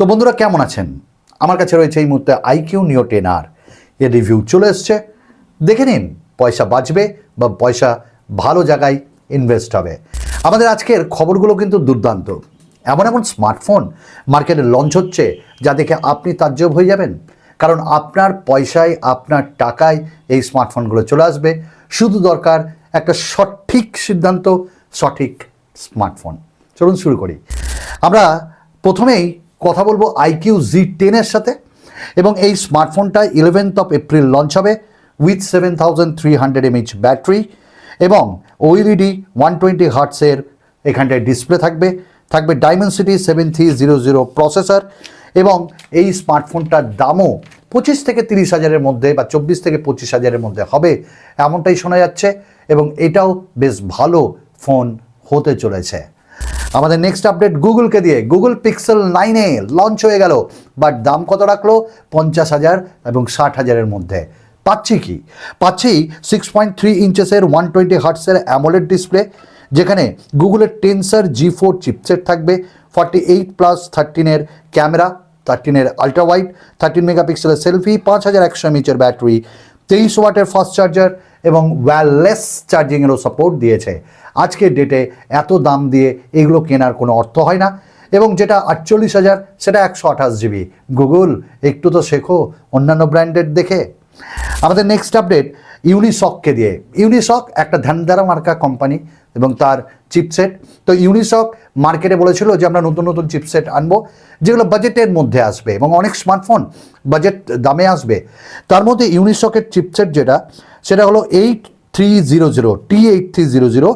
তো বন্ধুরা, কেমন আছেন? আমার কাছে রয়েছে এই মুহূর্তে আইকিউ নিও টেন আর এর রিভিউ চলে এসছে। দেখে নিন, পয়সা বাঁচবে বা পয়সা ভালো জায়গায় ইনভেস্ট হবে। আমাদের আজকের খবরগুলো কিন্তু দুর্দান্ত। এমন এমন স্মার্টফোন মার্কেটে লঞ্চ হচ্ছে, যা দেখে আপনি তাজ্জব হয়ে যাবেন। কারণ আপনার পয়সায়, আপনার টাকায় এই স্মার্টফোনগুলো চলে আসবে। শুধু দরকার একটা সঠিক সিদ্ধান্ত, সঠিক স্মার্টফোন চলুন শুরু করি। আমরা প্রথমেই কথা বলব আইকিউ জি টেনের সাথে। এবং এই স্মার্টফোনটা ইলেভেন্থ অফ এপ্রিল লঞ্চ হবে with seven thousand three hundred MH battery এবং ওইলিডি ওয়ান টোয়েন্টি হার্টসের এখানটায় ডিসপ্লে থাকবে। থাকবে Dimensity seven three zero zero processor এবং এই স্মার্টফোনটার দামও পঁচিশ থেকে তিরিশ হাজারের মধ্যে বা চব্বিশ থেকে পঁচিশ হাজারের মধ্যে হবে, এমনটাই শোনা যাচ্ছে এবং এটাও বেশ ভালো ফোন হতে চলেছে। আমাদের নেক্সট আপডেট গুগলকে দিয়ে। গুগল পিক্সেল নাইনে লঞ্চ হয়ে গেল বাট দাম কত রাখল? পঞ্চাশ হাজার এবং ষাট হাজারের মধ্যে। পাচ্ছি কি? পাচ্ছি সিক্স পয়েন্ট থ্রি ইঞ্চেসের ওয়ান টোয়েন্টি হার্টসের অ্যামোলেড ডিসপ্লে যেখানে গুগলের টেন্সার জি ফোর চিপসেট থাকবে ফর্টি এইট প্লাস থার্টিনের ক্যামেরা থার্টিনের আলট্রা ওয়াইড থার্টিন মেগাপিক্সেলের সেলফি পাঁচ হাজার একশো এমএচের ব্যাটারি তেইশ ওয়াটের ফাস্ট চার্জার এবং ওয়্যারলেস চার্জিংয়েরও সাপোর্ট দিয়েছে। আজকের ডেটে এত দাম দিয়ে এগুলো কেনার কোনো অর্থ হয় না। এবং যেটা আটচল্লিশ হাজার, সেটা একশো আঠাশ জিবি গুগল একটু তো শেখো অন্যান্য ব্র্যান্ডের দেখে। আমাদের নেক্সট আপডেট ইউনিসককে দিয়ে। ইউনিসক একটা ধ্যানদারা মার্কা কোম্পানি এবং তার চিপসেট তো ইউনিসক মার্কেটে বলেছিল যে আমরা নতুন নতুন চিপসেট আনব, যেগুলো বাজেটের মধ্যে আসবে এবং অনেক স্মার্টফোন বাজেট দামে আসবে। তার মধ্যে ইউনিসকের চিপসেট যেটা, সেটা হলো eight three zero zero T eight three zero zero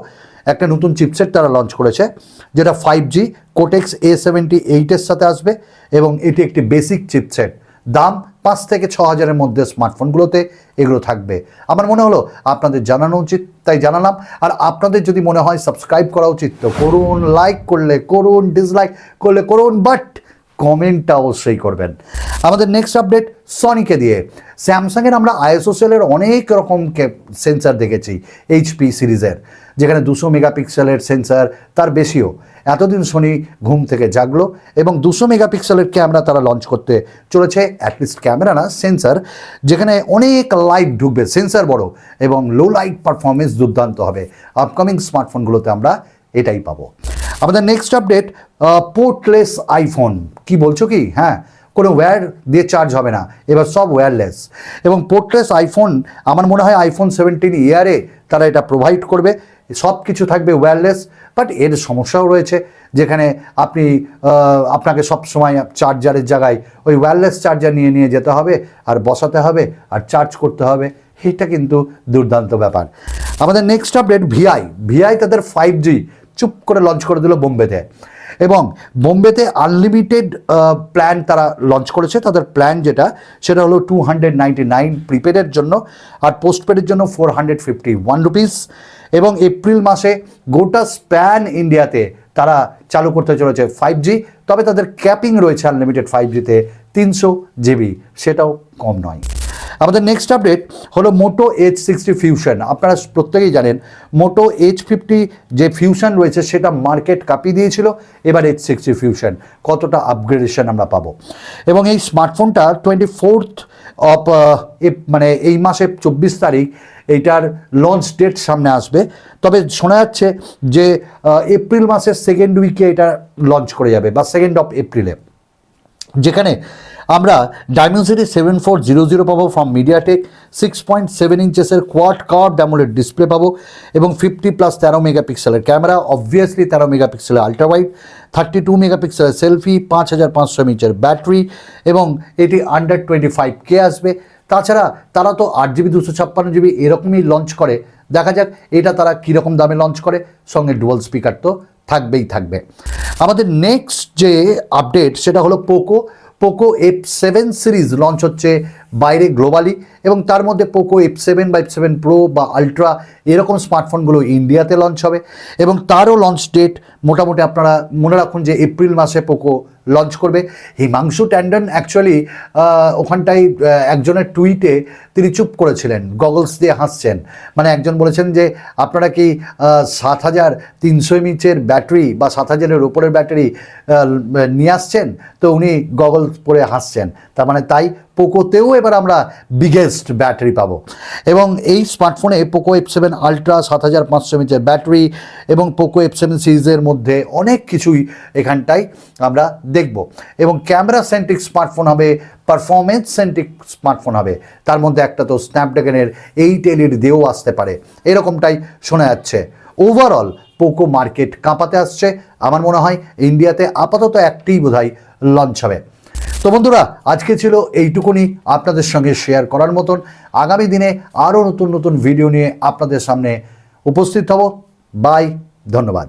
একটা নতুন চিপসেট তারা লঞ্চ করেছে, যেটা five G cortex A seventy এইটের সাথে আসবে এবং এটি একটি বেসিক চিপসেট দাম পাঁচ থেকে ছ হাজারের মধ্যে স্মার্টফোনগুলোতে এগুলো থাকবে। আমার মনে হলো আপনাদের জানানো উচিত, তাই জানালাম। আর আপনাদের যদি মনে হয় সাবস্ক্রাইব করা উচিত, তো করুন লাইক করলে করুন ডিসলাইক করলে করুন বাট কমেন্টটা অবশ্যই করবেন। আমাদের নেক্সট আপডেট সনিকে দিয়ে। স্যামসাংয়ের আমরা আইএসওসেলের অনেক রকম সেন্সার দেখেছি এইচপি সিরিজের যেখানে দুশো মেগাপিক্সেলের সেন্সার তার বেশিও। এতদিন সোনি ঘুম থেকে জাগলো এবং দুশো মেগাপিক্সেলের ক্যামেরা তারা লঞ্চ করতে চলেছে অ্যাটলিস্ট ক্যামেরা না সেন্সার যেখানে অনেক লাইট ঢুকবে সেন্সার বড়, এবং লো লাইট পারফরমেন্স দুর্দান্ত হবে। আপকামিং স্মার্টফোনগুলোতে আমরা এটাই পাবো। আমাদের নেক্সট আপডেট পোর্টলেস আইফোন কি বলছো কি? হ্যাঁ কোনো ওয়্যার দিয়ে চার্জ হবে না। এবার সব ওয়্যারলেস এবং পোর্টলেস আইফোন আমার মনে হয় আইফোন সেভেন্টিন ইয়ারে তারা এটা প্রোভাইড করবে। সব কিছু থাকবে ওয়্যারলেস বাট এর সমস্যাও রয়েছে, যেখানে আপনি আপনাকে সব সময় চার্জারের জায়গায় ওই ওয়্যারলেস চার্জার নিয়ে নিয়ে যেতে হবে, আর বসাতে হবে, আর চার্জ করতে হবে। এটা কিন্তু দুর্দান্ত ব্যাপার। আমাদের নেক্সট আপডেট ভিআই ভিআই তাদের ফাইভ জি চুপ করে লঞ্চ করে দিল বোম্বেতে। এবং বোম্বেতে আনলিমিটেড প্ল্যান তারা লঞ্চ করেছে। তাদের প্ল্যান যেটা, সেটা হলো টু হান্ড্রেড নাইনটি নাইন প্রিপেডের জন্য আর পোস্টপেডের জন্য four hundred fifty one rupees এবং এপ্রিল মাসে গোটা স্প্যান ইন্ডিয়াতে তারা চালু করতে চলেছে ফাইভ জি তবে তাদের ক্যাপিং রয়েছে আনলিমিটেড ফাইভ জিতে তিনশো জিবি সেটাও কম নয়। আমাদের নেক্সট আপডেট হলো মোটো এইচ সিক্সটি ফিউশন আপনারা প্রত্যেকেই জানেন মোটো এইচ ফিফটি যে ফিউশন রয়েছে সেটা মার্কেট কাঁপিয়ে দিয়েছিল, এবার এইচ সিক্সটি ফিউশন কতটা আপগ্রেডেশন আমরা পাবো। এবং এই স্মার্টফোনটা টোয়েন্টি ফোর্থ অফ মানে এই মাসে চব্বিশ তারিখ, এইটার লঞ্চ ডেট সামনে আসবে। তবে শোনা যাচ্ছে যে এপ্রিল মাসের সেকেন্ড উইকে এটা লঞ্চ করে যাবে, বা সেকেন্ড অফ এপ্রিলে যেখানে আমরা Dimensity seven four zero zero পাবো from MediaTek six point seven ইঞ্চেসের quad curved AMOLED display পাবো এবং ফিফটি প্লাস তেরো মেগাপিক্সেলের ক্যামেরা অবভিয়াসলি তেরো মেগাপিক্সেলের আল্ট্রা ওয়াইড থার্টি টু মেগাপিক্সেলের সেলফি পাঁচ হাজার পাঁচশো ইঞ্চের ব্যাটারি এবং এটি আন্ডার টোয়েন্টি ফাইভ কে আসবে। তাছাড়া তারা তো আট জিবি দুশো ছাপ্পান্ন জিবি এরকমই লঞ্চ করে। দেখা যাক এটা তারা কীরকম দামে লঞ্চ করে। সঙ্গে ডুয়াল স্পিকার তো থাকবেই থাকবে। আমাদের নেক্সট যে আপডেট সেটা হলো Poco Poco F seven series launch হচ্ছে বাইরে গ্লোবালি এবং তার মধ্যে পোকো এফ সেভেন বা এফ সেভেন প্রো বা আলট্রা এরকম স্মার্টফোনগুলো ইন্ডিয়াতে লঞ্চ হবে। এবং তারও লঞ্চ ডেট মোটামুটি আপনারা মনে রাখুন যে এপ্রিল মাসে পোকো লঞ্চ করবে। হিমাংশু ট্যান্ডন অ্যাকচুয়ালি ওখানটায় একজনের টুইটে তিনি চুপ করেছিলেন গগলস দিয়ে হাসছেন। মানে একজন বলেছেন যে, আপনারা কি সাত হাজার তিনশো এমএচের ব্যাটারি বা সাত হাজারের উপরের ব্যাটারি নিয়ে আসছেন? তো উনি গগলস পরে হাসছেন। তার মানে তাই পোকোতেও এবার আমরা বিগেস্ট ব্যাটারি পাবো। এবং এই স্মার্টফোনে পোকো এফ সেভেন আলট্রা সাত হাজার পাঁচশো এমএচের ব্যাটারি এবং পোকো এফ সেভেন সিরিজের মধ্যে অনেক কিছুই এখানটায় আমরা দেখব। এবং ক্যামেরা সেন্ট্রিক স্মার্টফোন হবে পারফরমেন্স সেন্ট্রিক স্মার্টফোন হবে। তার মধ্যে একটা তো স্ন্যাপড্রাগনের এইট এলইড দিয়েও আসতে পারে। এরকমটাই শোনা যাচ্ছে। ওভারঅল পোকো মার্কেট কাঁপাতে আসছে। আমার মনে হয় ইন্ডিয়াতে আপাতত একটিই বোধহয় লঞ্চ হবে। তো বন্ধুরা, আজকে ছিল এইটুকুনি আপনাদের সঙ্গে শেয়ার করার মতন। আগামী দিনে আরও নতুন নতুন ভিডিও নিয়ে আপনাদের সামনে উপস্থিত হব। বাই ধন্যবাদ।